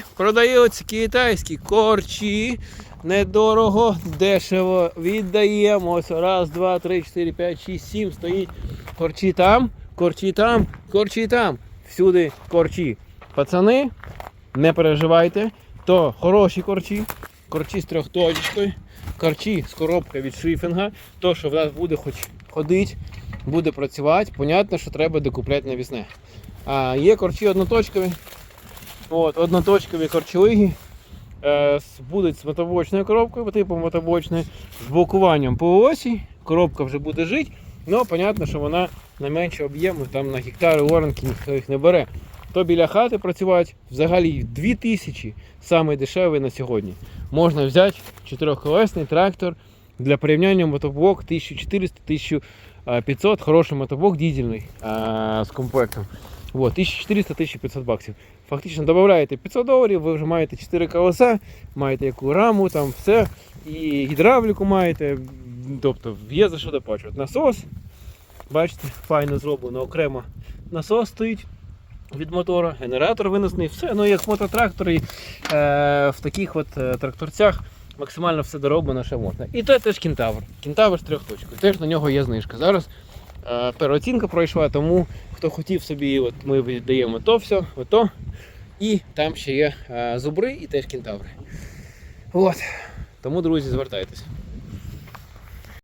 І китайські корчі. Недорого, дешево віддаємо. Ось раз, два, три, чотири, п'ять, шість, сім стоїть. Корчі там, корчі там, корчі там. Всюди корчі. Пацани, не переживайте. То хороші корчі, корчі з трьохточкою, корчі з коробкою від шифінга. То, що в нас буде хоч ходити, буде працювати. Понятно, що треба докупляти навісне. А є корчі одноточкові. От, одноточкові корчовиги. Е, будуть з мотобочною коробкою, типу мотобочної, з блокуванням по осі. Коробка вже буде жити. Ну, понятно, що вона на менше об'єму, там на гектари оранки ніхто їх не бере. То біля хати працювати взагалі 2000 самий дешевий на сьогодні. Можна взяти чотирьохколесний трактор для порівняння мотоблок 1400-1500, хороший мотоблок дизельний а, з комплектом. Вот, 1400-1500 баксів. Фактично додаєте 500 доларів, ви вже маєте 4 колеса, маєте яку раму, там все, і гідравліку маєте, тобто є за що доплачувати. Насос, бачите, файно зроблено окремо. Насос стоїть від мотора, генератор винесений, все, ну як мототрактори е, в таких от е, тракторцях максимально все дороблено, що можна. І це теж кентавр. Кентавр з трьох точкою. Теж на нього є знижка. Зараз переоцінка пройшла, тому хто хотів собі, от ми віддаємо то все, ото. І там ще є е, зубри і теж кентаври. От. Тому, друзі, звертайтеся.